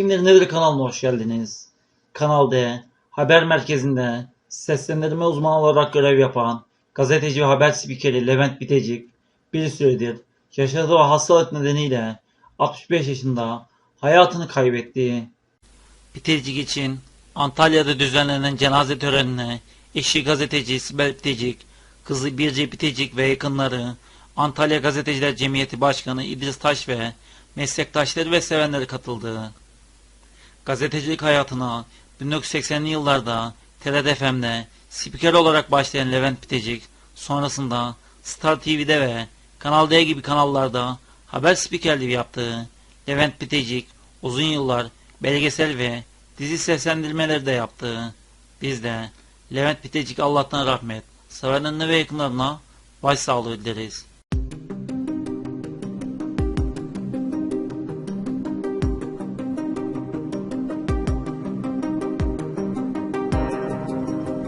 Kimdir Nedir kanalına hoş geldiniz. Kanal haber merkezinde seslendirme uzmanı olarak görev yapan gazeteci ve haber spikeri Levent Bitecik bir süredir yaşadığı hastalık nedeniyle 65 yaşında hayatını kaybetti. Bitecik için Antalya'da düzenlenen cenaze törenine eşi gazeteci Sibel Bitecik, kızı Birce Bitecik ve yakınları, Antalya Gazeteciler Cemiyeti Başkanı İdris Taş ve meslektaşları ve sevenleri katıldı. Gazetecilik hayatına 1980'li yıllarda TRT FM'de spiker olarak başlayan Levent Bitecik, sonrasında Star TV'de ve Kanal D gibi kanallarda haber spikerliği yaptı. Levent Bitecik uzun yıllar belgesel ve dizi seslendirmeleri de yaptı. Biz de Levent Bitecik Allah'tan rahmet, sevenlerine ve yakınlarına başsağlığı dileriz.